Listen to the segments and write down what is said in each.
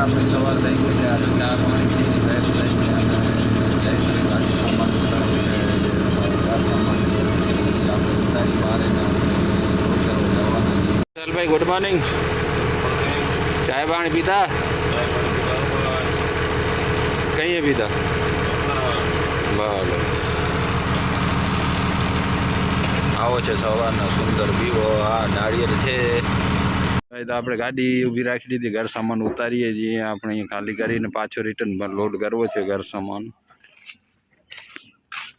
આપણે સવાર થઈ ગઈ છે આપણે ચા પાણી પીને ફ્રેશ થઈને આપણે જઈએ છીએ ગાડી સામાન ઉતારવું છે સામાન છે આપણે ઉતારી બહાર આપણે જવાના ગુડ મોર્નિંગ ચાય પાણી પીતા કઈએ પીધા બરાબર આવો છે સવારનો સુંદર વ્યૂ આ નાળિયેર છે. તો આપણે ગાડી ઊભી રાખી દીધી, ઘર સામાન ઉતારીએ છીએ, આપણે અહીંયા ખાલી કરીને પાછો રિટર્ન લોડ કરવો છે ઘર સામાન.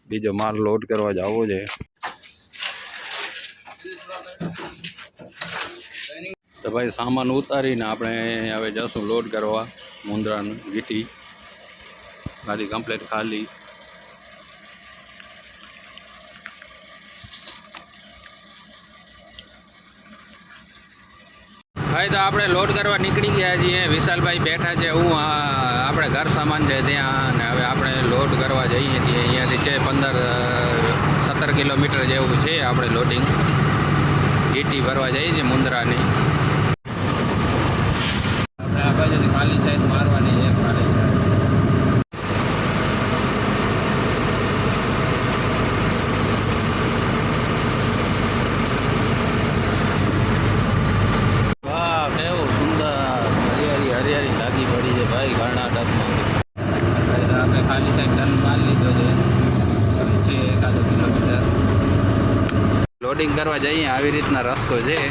બીજો માલ લોડ કરવા જવો છે. તો ભાઈ સામાન ઉતારીને આપણે હવે જશું લોડ કરવા મુંદ્રાનું ગીટી ગાડી કમ્પ્લેટ ખાલી. ભાઈ, તો આપણે લોડ કરવા નીકળી ગયા છીએ. વિશાલભાઈ બેઠા છે. હું આપણે ઘર સામાન છે ત્યાં અને હવે આપણે લોડ કરવા જઈએ છીએ. અહીંયાથી છે પંદર સત્તર કિલોમીટર જેવું છે આપણે લોડિંગ ગીટી ભરવા જઈએ છીએ મુંદ્રાની આપણે આ બાજુથી ખાલી સાઈડ મારવાની છે ખાલી સાઈડ વાહ કેવું સુંદર હરિયાળી હરિયાળી લાગી પડી છે ભાઈ આપણે ખાલી લોડિંગ કરવા જઈએ, આવી રીતના રસ્તો છે.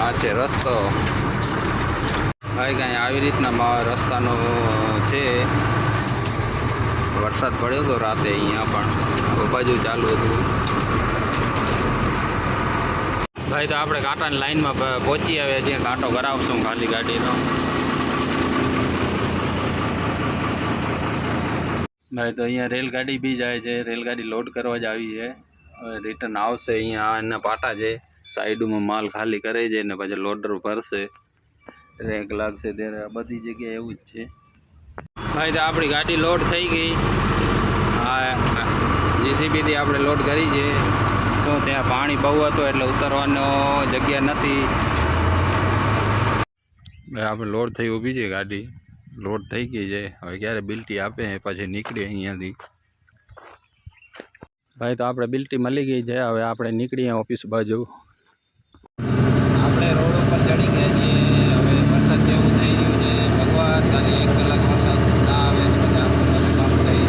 આ છે રસ્તો. ભાઈ, કાંઈ આવી રીતના રસ્તાનો છે. વરસાદ પડ્યો હતો રાતે અહીંયા પણ. બાજુ ચાલુ હતું. ભાઈ, તો આપણે કાંટાની લાઈનમાં પહોંચી આવ્યા છીએ. કાંટો કરાવશું ખાલી ગાડીનો. ભાઈ, તો અહીંયા રેલગાડી બી જાય છે. રેલગાડી લોડ કરવા જ આવી છે. રિટર્ન આવશે અહીંયા. એના પાટા છે. સાઈડમાં માલ ખાલી કરે છે ને પછી લોડર ભરશે. રેક લાગશે ત્યારે આ બધી જગ્યાએ એવું જ છે. ભાઈ, તો આપણી ગાડી લોડ થઈ ગઈ. હા જીસીબીથી આપણે લોડ કરી છે. તો ત્યાં પાણી બહુ હતું એટલે ઉતરવાનો જગ્યા નથી. આપણે લોડ થઈ ઊભી છે ગાડી. લોડ થઈ ગઈ છે. હવે ક્યારે બિલ્ટી આપે પછી નીકળીએ અહીંયાથી. ભાઈ તો આપણે બિલ્ટી મળી ગઈ છે. હવે આપણે નીકળીએ ઓફિસ બાજુ. આપણે રોડ ઉપર ચડી ગયા છીએ હવે વરસાદ જેવું થઈ ગયું છે ભગવાન ખાલી એક કલાક વરસાદ ના આવે તો પછી આપણે બધું કામ થઈ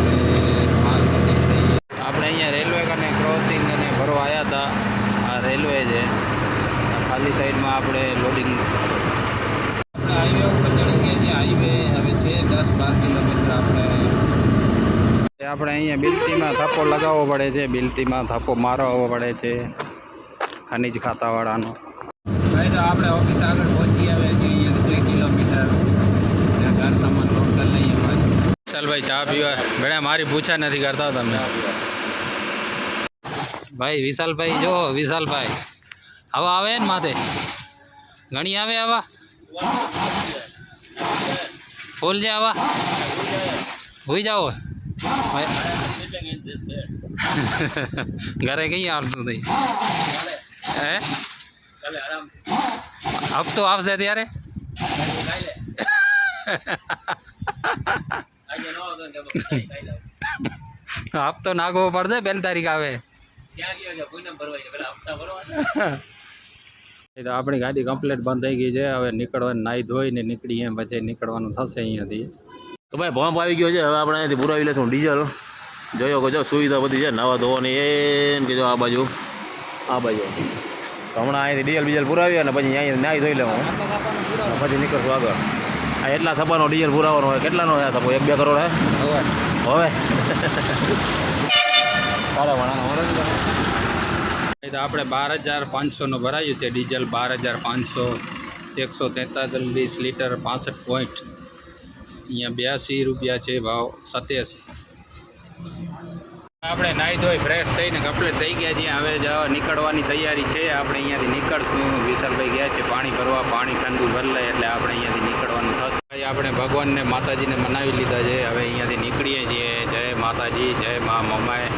માલ બધી થઈ આપણે અહીંયા રેલવે કને ક્રોસિંગ અને ભરવા આવ્યા હતા આ છે. ખાલી સાઈડમાં આપણે લોડિંગ આપણે હાઈવે ઉપર ચડી ગયા છીએ હાઈવે હવે છે દસ બાર કિલોમીટર આપણે. આપણે અહીંયા બિલ્ટીમાં થાપો લગાવવો પડે છે. બિલ્ટીમાં થાપો મારવો પડે છે. ખનીજ ખાતાવાળાનો. ભાઈ તો આપણે ઓફિસ આગળ પહોંચી આવે છીએ. અહીંયાથી છ કિલોમીટર. ઘર સામાન લોડ કરી લઈએ પાછું. ચાલ ભાઈ ચા પીવા? ભેણા મારી પૂછા નથી કરતા તમે. ભાઈ વિશાલભાઈ જો વિશાલભાઈ. હવા આવે ને માથે. ઘણી આવે હવા ફૂલ છે હવા હોઈ જાઓ. ઘરે કઈ આવતું નહીં. હે? હફતો આવશે ત્યારે? હફતો નાખવો પડશે પહેલી તારીખ આવે. એ તો આપણી ગાડી કમ્પ્લીટ બંધ થઈ ગઈ છે. હવે નીકળવાનું નાહી નીકળી નીકળીએ પછી નીકળવાનું થશે અહીંયાથી. તો ભાઈ ભંપ આવી ગયો છે. હવે આપણે અહીંયાથી પુરાવી લેશું ડીઝલ. જોયો કે જો સુવિધા બધી છે. નાવા ધોવાની એમ કે જો આ બાજુ. આ બાજુ. તો હમણાં અહીંયાથી ડીઝલ બીજલ પુરાવી અને પછી અહીંયા નાહી ધોઈ લેવું પછી નીકળશું આગળ. આ એટલા થપાનો ડીઝલ પુરાવાનો હોય. કેટલાનો હોય આ થપો એક બે કરોડ હે? હવે. હવે. તારે એ તો આપણે બાર હજાર પાંચસોનું ભરાયું છે. ડીઝલ બાર હજાર પાંચસો, એકસો તેતાલીસ લીટર પાસઠ પોઈન્ટ. અહીંયા બ્યાસી રૂપિયા છે ભાવ, સત્યાસી. આપણે નાહી ધોઈ ફ્રેશ થઈને કપડે થઈ ગયા છીએ. હવે જવા નીકળવાની તૈયારી છે. આપણે અહીંયાથી નીકળશું. વિશાલભાઈ ગયા છે પાણી ભરવા. પાણી ઠંડુ ભરી લઈએ એટલે આપણે અહીંયાથી નીકળવાનું થશે. આપણે ભગવાનને માતાજીને મનાવી લીધા છે. હવે અહીંયાથી નીકળીએ છીએ. જય માતાજી, જય મા મમાએ